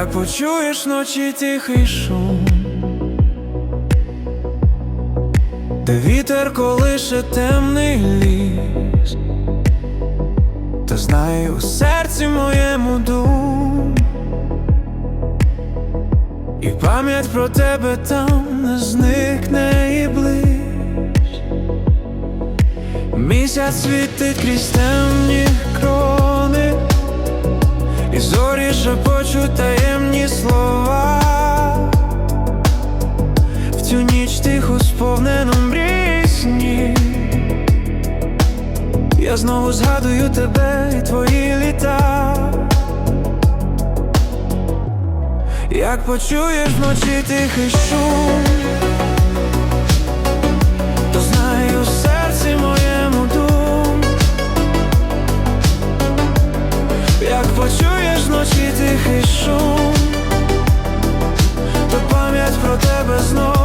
Як почуєш вночі тихий шум, де вітер колише темний ліс, та знай у серці моєму дум, і пам'ять про тебе там не зникне і ближ. Місяць світить крізь темні крони, цю ніч тихо сповнену мрій сні Я знову згадую тебе і твої літа. Як почуєш вночі тихий шум, то знай у серці моєму дум. Як почуєш вночі тихий шум, то пам'ять про тебе знову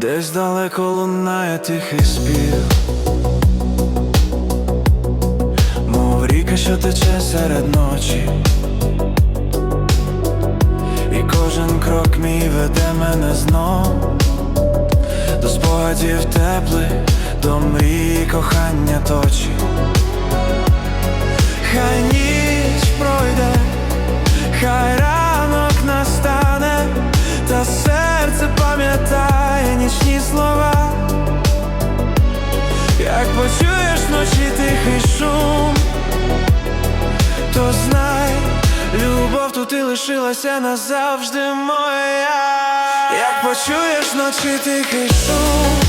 Десь далеко лунає тихий спів, мов ріка, що тече серед ночі, і кожен крок мій веде мене знов. До спогадів теплих, до мрії кохання точі. Хай ніч вночі тихий шум, то знай, любов тут і лишилася назавжди моя. Як почуєш вночі тихий шум,